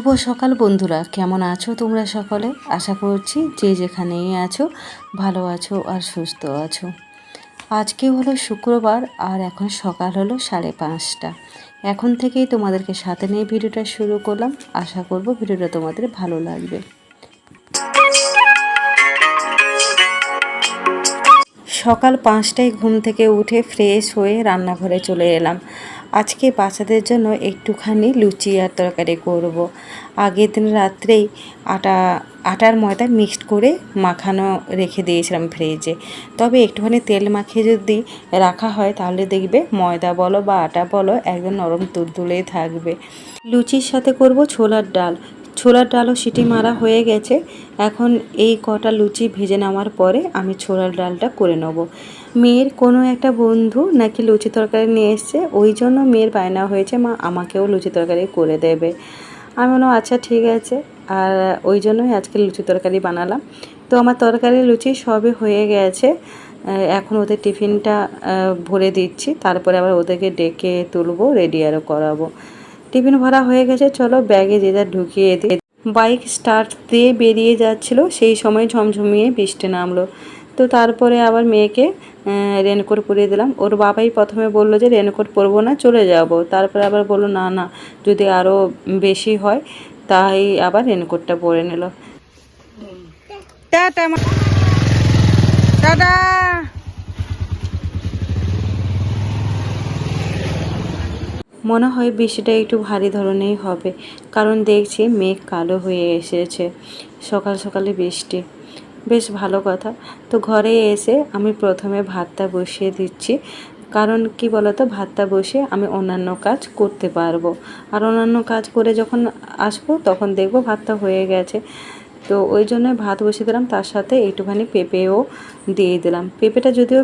শুভ সকাল বন্ধুরা। কেমন আছো তোমরা সকলে? আশা করছি যে যেখানেই আছো, ভালো আছো আর সুস্থ আছো। আজকে হলো শুক্রবার আর এখন সকাল হলো সাড়ে পাঁচটা। এখন থেকেই তোমাদেরকে সাথে নিয়ে ভিডিওটা শুরু করলাম। আশা করব ভিডিওটা তোমাদের ভালো লাগবে। সকাল পাঁচটায় ঘুম থেকে উঠে ফ্রেশ হয়ে রান্নাঘরে চলে এলাম। আজকে বাচ্চাদের জন্য একটুখানি লুচি আর তরকারি করব। আগের দিন রাত্রেই আটা, আটার ময়দা মিক্সড করে মাখানো রেখে দিয়েছিলাম ফ্রিজে তবে একটুখানি তেল মাখিয়ে যদি রাখা হয় তাহলে দেখবে ময়দা বলো বা আটা বলো একদম নরম তুলতুলেই থাকবে। লুচির সাথে করব ছোলার ডাল। ছোলার ডালও সিটি মারা হয়ে গেছে। এখন এই কটা লুচি ভেজে নেওয়ার পরে আমি ছোলার ডালটা করে নেব। মেয়ের কোনো একটা বন্ধু নাকি লুচি তরকারি নিয়ে এসছে, ওই জন্য মেয়ের বায়না হয়েছে, মা আমাকেও লুচি তরকারি করে দেবে। আমি বললাম আচ্ছা ঠিক আছে। আর ওই জন্যই আজকে লুচি তরকারি বানালাম। তো আমার তরকারি লুচি সবই হয়ে গেছে। এখন ওদের টিফিনটা ভরে দিচ্ছি। তারপরে আবার ওদেরকে ডেকে তুলবো, রেডি আরও করাবো। টিফিন ভরা হয়ে গেছে, চলো ব্যাগে যে যা ঢুকিয়ে দিই। বাইক স্টার্ট দিয়ে বেরিয়ে যাচ্ছিল, সেই সময় ঝমঝমিয়ে বৃষ্টি নামলো। তো তারপরে আবার মেয়েকে রেনকোট পরিয়ে দিলাম। ওর বাবাই প্রথমে বলল যে রেনকোট পরবো না, চলে যাব। তারপরে আবার বলল, না না, যদি আরও বেশি হয়, তাই আবার রেনকোটটা পরে নিল। টাটা। মনে হয় বৃষ্টিটা একটু ভারী ধরনেরই হবে, কারণ দেখছি মেঘ কালো হয়ে এসেছে, সকাল সকালে বৃষ্টি। বেশ ভালো কথা। তো ঘরে এসে আমি প্রথমে ভাতটা বসিয়ে দিচ্ছি। কারণ কি বলতো, ভাতটা বসে আমি অন্যান্য কাজ করতে পারব। আর অন্যান্য কাজ করে যখন আসব, তখন দেখব ভাতটা হয়ে গেছে। তো ওই জন্য ভাত বসিয়ে দিলাম, তার সাথে একটুখানি পেঁপেও দিয়ে দিলাম। পেঁপেটা যদিও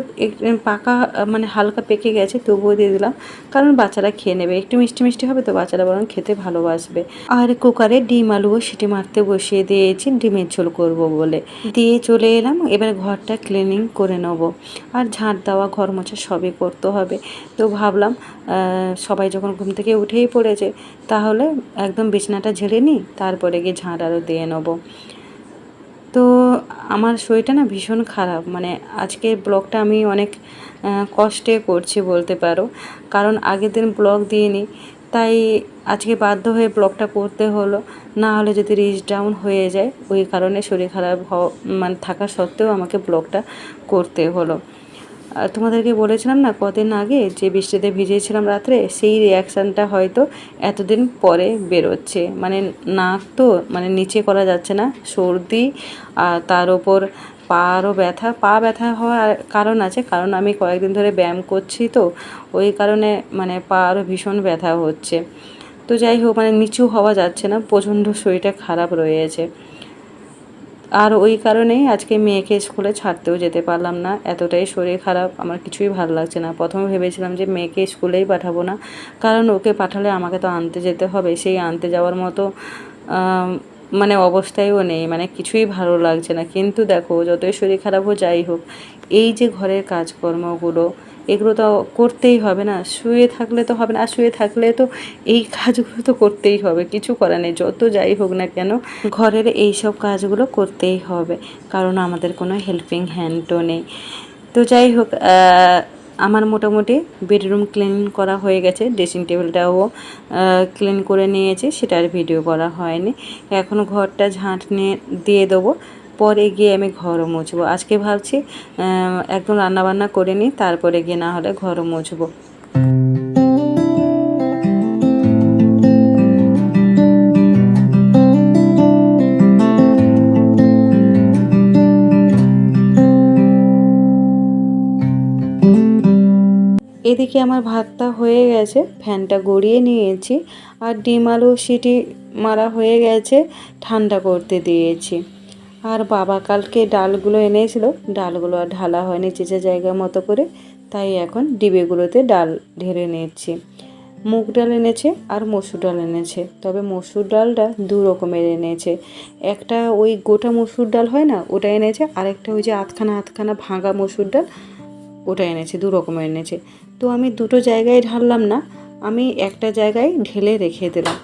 পাকা মানে হালকা পেকে গেছে, তবুও দিয়ে দিলাম, কারণ বাচ্চারা খেয়ে নেবে। একটু মিষ্টি মিষ্টি হবে তো বাচ্চারা বরং খেতে ভালোবাসবে। আর কুকারে ডিম আলুও সিটি মারতে বসিয়ে দিয়েছি, ডিমের ঝোল করব বলে। দিয়ে চলে এলাম, এবার ঘরটা ক্লিনিং করে নেব। আর ঝাঁট দেওয়া, ঘর মোছা সবই করতে হবে। তো ভাবলাম সবাই যখন ঘুম থেকে উঠেই পড়েছে, তাহলে একদম বিছনাটা ঝেড়ে নিই, তারপরে গিয়ে ঝাঁট আরও দিয়ে নেব। আমার শরীরটা না ভীষণ খারাপ। মানে আজকে ব্লগটা আমি অনেক কষ্টে করছি বলতে পারো। কারণ আগের দিন ব্লগ দিইনি, তাই আজকে বাধ্য হয়ে ব্লগটা করতে হলো। না হলে যদি রিচ ডাউন হয়ে যায়, ওই কারণে শরীর খারাপ মানে থাকা সত্ত্বেও আমাকে ব্লগটা করতে হলো। তোমাদেরকে বলেছিলাম না, কদিন আগে যে বৃষ্টিতে ভিজিয়েছিলাম রাত্রে, সেই রিয়াকশানটা হয়তো এতদিন পরে বেরোচ্ছে। মানে নাক তো মানে নিচে করা যাচ্ছে না, সর্দি, আর তার ওপর পারও ব্যথা, পা ব্যথা হওয়ার কারণ আছে, কারণ আমি কয়েকদিন ধরে ব্যায়াম করছি তো, ওই কারণে মানে পা আরও ভীষণ ব্যথা হচ্ছে। তো যাই হোক মানে নিচু হওয়া যাচ্ছে না, প্রচণ্ড শরীরটা খারাপ রয়েছে আর ওই কারণেই আজকে মেয়েকে স্কুলে ছাড়তেও যেতে পারলাম না। এতটাই শরীর খারাপ, আমার কিছুই ভালো লাগছে না। প্রথমে ভেবেছিলাম যে মেয়েকে স্কুলেই পাঠাবো না, কারণ ওকে পাঠালে আমাকে তো আনতে যেতে হবে। সেই আনতে যাওয়ার মতো মানে অবস্থায়ও নেই মানে কিছুই ভালো লাগছে না। কিন্তু দেখো, যতই শরীর খারাপ হোক, যাই হোক, এই যে ঘরের কাজকর্মগুলো এগুলো তো করতেই হবে না। শুয়ে থাকলে তো হবে না, আর শুয়ে থাকলে তো এই কাজগুলো তো করতেই হবে, কিছু করার নেই, যত যাই হোক না কেন। ঘরের এই সব কাজগুলো করতেই হবে, কারণ আমাদের কোনো হেল্পিং হ্যান্ডও নেই। তো যাই হোক আমার মোটামুটি বেডরুম ক্লিন করা হয়ে গেছে ড্রেসিং টেবিলটাও ক্লিন করে নিয়েছি, সেটার ভিডিও করা হয়নি। এখন ঘরটা ঝাঁট নিয়ে দিয়ে দেবো। পরে গিয়ে আমি ঘরও মুছবো। আজকে ভাবছি একদম রান্নাবান্না করে নিই, তারপরে গিয়ে না হলে ঘরও মুছবো। এদিকে আমার ভাতটা হয়ে গেছে, ফ্যানটা গড়িয়ে নিয়েছি, আর ডিম আলু সিটি মারা হয়ে গেছে, ঠান্ডা করতে দিয়েছি। আর বাবা কালকে ডালগুলো এনেছিল। ডালগুলো আর ঢালা হয়নি চেঁচা জায়গা মতো করে। তাই এখন ডিবেগুলোতে ডাল ঢেলে নিচ্ছি মুগ ডাল এনেছে আর মসুর ডাল এনেছে। তবে মসুর ডালটা দু রকমের এনেছে। একটা ওই গোটা মসুর ডাল হয় না, ওটা এনেছে। আরেকটা ওই যে আধখানা আধখানা ভাঙা মসুর ডাল, ওটা এনেছে, দু রকমের এনেছে। তো আমি দুটো জায়গায় ঢাললাম না, আমি একটা জায়গায় ঢেলে রেখে দিলাম।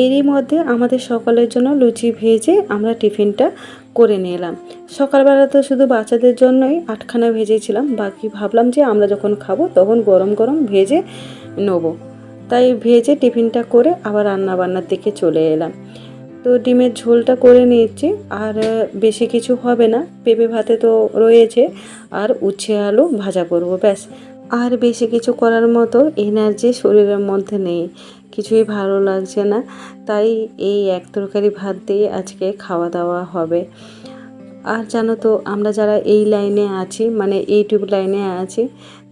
এরই মধ্যে আমাদের সকলের জন্য লুচি ভেজে আমরা টিফিনটা করে নিলাম। সকালবেলা তো শুধু বাচ্চাদের জন্যই আটখানা ভেজেছিলাম, বাকি ভাবলাম যে আমরা যখন খাব তখন গরম গরম ভেজে নেব। তাই ভেজে টিফিনটা করে আবার রান্না বান্নার দিকে চলে এলাম। তো ডিমের ঝোলটা করে নিয়েছি, আর বেশি কিছু হবে না। পেঁপে ভাতে তো রয়েছে, আর উচ্ছে আলু ভাজা করব, ব্যাস। আর বেশি কিছু করার মতো এনার্জি শরীরের মধ্যে নেই। কিছুই ভালো লাগছে না। তাই এই এক তরকারি ভাত দিয়ে আজকে খাওয়া দাওয়া হবে। আর জানো তো, আমরা যারা এই লাইনে আছি মানে ইউটিউব লাইনে আছি,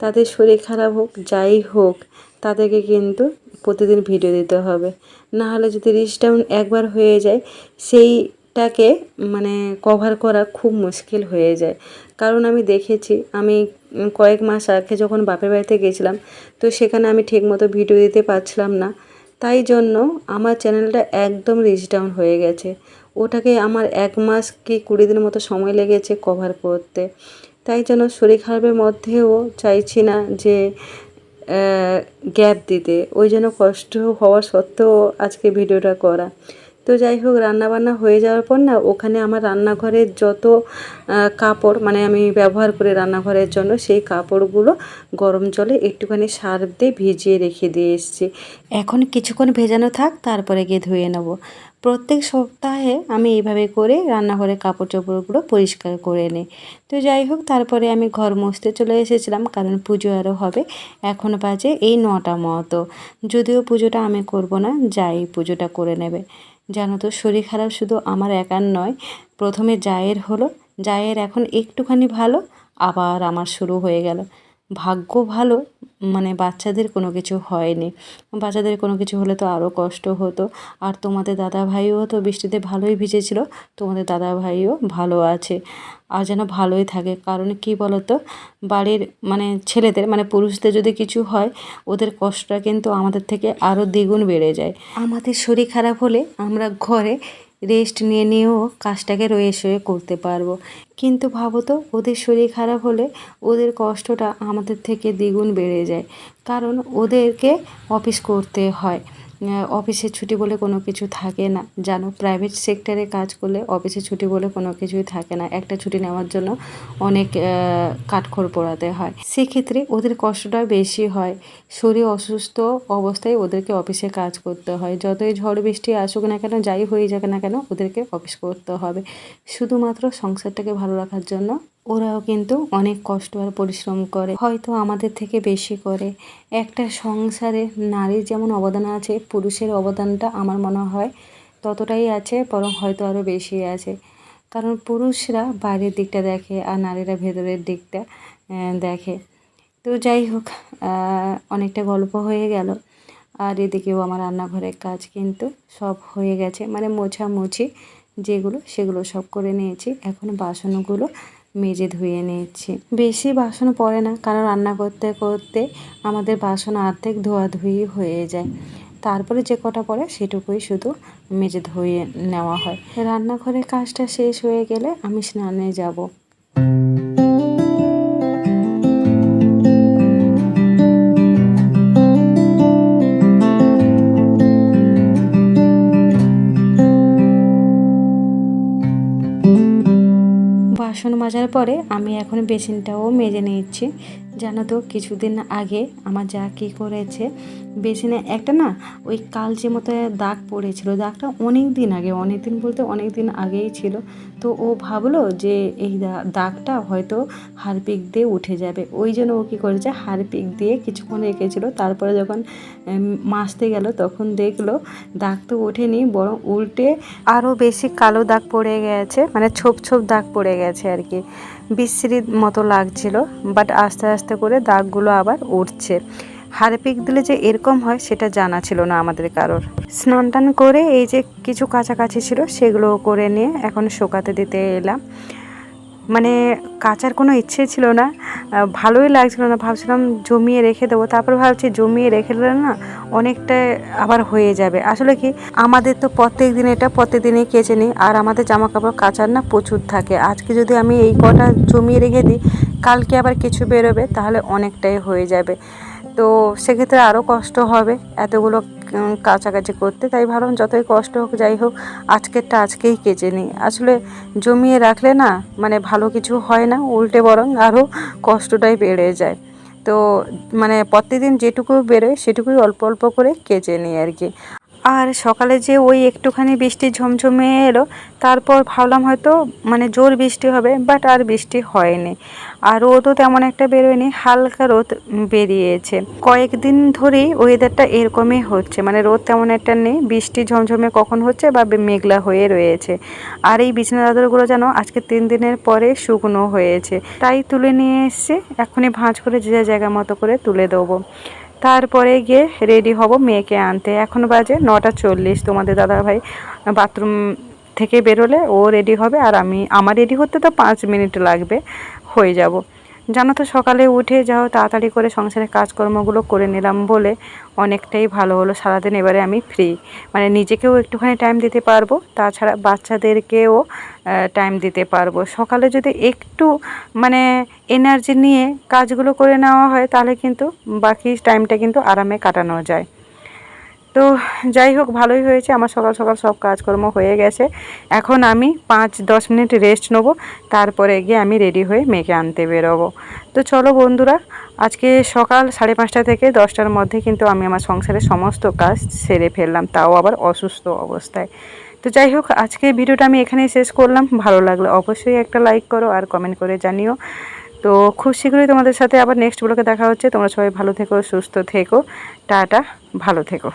তাদের শরীর খারাপ হোক, যাই হোক, তাদেরকে কিন্তু প্রতিদিন ভিডিও দিতে হবে। না হলে যদি রিচ ডাউন একবার হয়ে যায়, সেইটাকে মানে কভার করা খুব মুশকিল হয়ে যায়। কারণ আমি দেখেছি, আমি কয়েক মাস আগে যখন বাপের বাড়িতে গেছিলাম, তো সেখানে আমি ঠিকমতো ভিডিও দিতে পারছিলাম না। তাই জন্য আমার চ্যানেলটা একদম রিচ ডাউন হয়ে গেছে। ওটাকে আমার এক মাস কি কুড়ি দিনের মতো সময় লেগেছে কভার করতে। তাই জন্য শরীর খারাপের মধ্যেও চাইছি না যে গ্যাপ দিতে। ওই জন্য কষ্ট হওয়া সত্ত্বেও আজকে ভিডিওটা করা। তো যাই হোক, রান্নাবান্না হয়ে যাওয়ার পর না, ওখানে আমার রান্নাঘরের যত কাপড় মানে আমি ব্যবহার করি রান্নাঘরের জন্য, সেই কাপড়গুলো গরম জলে একটুখানি সার্ফ দিয়ে ভিজিয়ে রেখে দিয়ে এসেছি। এখন কিছুক্ষণ ভেজানো থাক, তারপরে গিয়ে ধুয়ে নেব। প্রত্যেক সপ্তাহে আমি এইভাবে করে রান্নাঘরে কাপড় চোপড়গুলো পরিষ্কার করে নিই। তো যাই হোক, তারপরে আমি ঘর মুছতে চলে এসেছিলাম, কারণ পুজো আরও হবে। এখন বাজে এই নটা মতো। যদিও পুজোটা আমি করব না, যাই পুজোটা করে নেবে। জানো তো, শরীর খারাপ শুধু আমার একার নয়, প্রথমে জায়ের হলো। জায়ের এখন একটুখানি ভালো, আবার আমার শুরু হয়ে গেল। ভাগ্য ভালো মানে বাচ্চাদের কোনো কিছু হয়নি। বাচ্চাদের কোনো কিছু হলে তো আরও কষ্ট হতো। আর তোমাদের দাদা ভাইও তো বৃষ্টিতে ভালোই ভিজেছিল, তোমাদের দাদা ভাইও ভালো আছে। আর যেন ভালোই থাকে। কারণ কি বলতো, বাড়ির মানে ছেলেদের মানে পুরুষদের যদি কিছু হয়, ওদের কষ্টটা কিন্তু আমাদের থেকে আরও দ্বিগুণ বেড়ে যায়। আমাদের শরীর খারাপ হলে আমরা ঘরে রেস্ট নিয়ে নিয়েও কাজটাকে রয়ে সয়ে করতে পারব। কিন্তু ভাবো তো, ওদের শরীর খারাপ হলে ওদের কষ্টটা আমাদের থেকে দ্বিগুণ বেড়ে যায়। কারণ ওদেরকে অফিস করতে হয়। অফিসের ছুটি বলে কোনো কিছু থাকে না। জানো প্রাইভেট সেক্টরে কাজ করলে অফিসে ছুটি বলে কোনো কিছুই থাকে না। একটা ছুটি নেওয়ার জন্য অনেক কাঠখড় পোড়াতে হয়। সেক্ষেত্রে ওদের কষ্টটা বেশি হয়। শরীর অসুস্থ অবস্থায় ওদেরকে অফিসে কাজ করতে হয়। যতই ঝড় বৃষ্টি আসুক না কেন, যাই হয়ে যাক না কেন, ওদেরকে অফিস করতে হবে। শুধুমাত্র সংসারটাকে ভালো রাখার জন্য ওরাও কিন্তু অনেক কষ্ট আর পরিশ্রম করে, হয়তো আমাদের থেকে বেশি করে। একটা সংসারে নারীর যেমন অবদান আছে, পুরুষের অবদানটা আমার মনে হয় ততটাই আছে, বরং হয়তো আরও বেশি আছে। কারণ পুরুষরা বাইরের দিকটা দেখে আর নারীরা ভেতরের দিকটা দেখে। তো যাই হোক অনেকটা গল্প হয়ে গেল। আর এদিকেও আমার রান্নাঘরের কাজ কিন্তু সব হয়ে গেছে। মানে মোছামুছি যেগুলো, সেগুলো সব করে নিয়েছি। এখন বাসনগুলো মেজে ধুয়ে নিয়েছি। বেশি বাসন পড়ে না, কারণ রান্না করতে করতে আমাদের বাসন অর্ধেক ধোয়াধুয়ি হয়ে যায়। তারপরে যে কটা পড়ে সেটুকুই শুধু মেজে ধুয়ে নেওয়া হয়। রান্নাঘরের কাজটা শেষ হয়ে গেলে আমি স্নানে যাব। বাসন মাজার পরে আমি এখন বেসিনটাও মেজে নিচ্ছি। জানো তো, কিছুদিন আগে আমার যা কী করেছে বেসিনে একটা না, ওই কালচে মতো দাগ পড়েছিল। দাগটা অনেক দিন আগে অনেক দিন বলতে অনেক দিন আগেই ছিল। তো ও ভাবলো যে এই দাগটা হয়তো হারপিক দিয়ে উঠে যাবে। ওই জন্য ও কী করেছে, হারপিক দিয়ে কিছুক্ষণ রেখেছিল। তারপরে যখন মাসতে গেল, তখন দেখল দাগ তো ওঠেনি, বরং উল্টে আরও বেশি কালো দাগ পড়ে গেছে মানে ছোপ ছোপ দাগ পড়ে গেছে আর কি। বিশ্রীর মতো লাগছিল বাট আস্তে আস্তে করে দাগগুলো আবার উঠছে। হারপিক দিলে যে এরকম হয়, সেটা জানা ছিল না আমাদের কারোর। স্নান টান করে এই যে কিছু কাছাকাছি ছিল সেগুলো করে নিয়ে এখন শোকাতে দিতে এলাম। মানে কাচার কোনো ইচ্ছে ছিল না ভালোই লাগছিল না, ভাবছিলাম জমিয়ে রেখে দেবো। তারপর ভাবছি জমিয়ে রেখে দিলে না অনেকটা আবার হয়ে যাবে। আসলে কি, আমাদের তো প্রত্যেক দিন এটা প্রত্যেক দিনই কেচে নিই, আর আমাদের জামা কাপড় কাচার না প্রচুর থাকে। আজকে যদি আমি এই কটা জমিয়ে রেখে দিই, কালকে আবার কিছু বেরোবে, তাহলে অনেকটাই হয়ে যাবে। তো সেক্ষেত্রে আরও কষ্ট হবে এতগুলো কাছাকাছি করতে। তাই ভাবলাম যতই কষ্ট হোক, যাই হোক, আজকেরটা আজকেই কেচে নিই। আসলে জমিয়ে রাখলে না মানে ভালো কিছু হয় না, উল্টে বরং আরও কষ্টটাই বেড়ে যায়। তো মানে প্রতিদিন যেটুকু বেরোয়, সেটুকুই অল্প অল্প করে কেচে নিই আর কি। আর সকালে যে ওই একটুখানি বৃষ্টি ঝমঝমে এলো, তারপর ভাবলাম হয়তো মানে জোর বৃষ্টি হবে বাট আর বৃষ্টি হয়নি। আর রোদও তেমন একটা বেরোয়নি, হালকা রোদ বেরিয়েছে। কয়েকদিন ধরেই ওয়েদারটা এরকমই হচ্ছে মানে রোদ তেমন একটা নেই, বৃষ্টি ঝমঝমে কখন হচ্ছে বা মেঘলা হয়ে রয়েছে। আর এই বিছানা চাদরগুলো যেন আজকে তিন দিনের পরে শুকনো হয়েছে, তাই তুলে নিয়ে এসছে এখনই ভাঁজ করে যে জায়গা মতো করে তুলে দেবো। তারপরে গিয়ে রেডি হব মেয়েকে আনতে। এখন বাজে নটা চল্লিশ, তোমাদের দাদাভাই বাথরুম থেকে বেরোলে ও রেডি হবে আর আমি, আমার রেডি হতে তো পাঁচ মিনিট লাগবে, হয়ে যাব। জানো তো, সকালে উঠে যাও, তাড়াতাড়ি করে সংসারের কাজকর্মগুলো করে নিলাম বলে অনেকটাই ভালো হলো। সারাদিন এবারে আমি ফ্রি মানে নিজেকেও একটুখানি টাইম দিতে পারব, তাছাড়া বাচ্চাদেরকেও টাইম দিতে পারব। সকালে যদি একটু মানে এনার্জি নিয়ে কাজগুলো করে নেওয়া হয়, তাহলে কিন্তু বাকি টাইমটা কিন্তু আরামে কাটানো যায়। তো যাই হোক, ভালোই হয়েছে। আমার সকাল সকাল সব কাজকর্ম হয়ে গেছে। এখন আমি পাঁচ দশ মিনিট রেস্ট নেব। তারপরে গিয়ে আমি রেডি হয়ে মেয়েকে আনতে বেরোবো। তো চলো বন্ধুরা, আজকে সকাল সাড়ে পাঁচটা থেকে দশটার মধ্যে কিন্তু আমি আমার সংসারের সমস্ত কাজ সেরে ফেললাম। তাও আবার অসুস্থ অবস্থায়। তো যাই হোক, আজকে ভিডিওটা আমি এখানেই শেষ করলাম। ভালো লাগলে অবশ্যই একটা লাইক করো আর কমেন্ট করে জানিও। তো খুব শীঘ্রই তোমাদের সাথে আবার নেক্সট ব্লগে দেখা হচ্ছে। তোমরা সবাই ভালো থেকো, সুস্থ থেকো। টাটা, ভালো থেকো।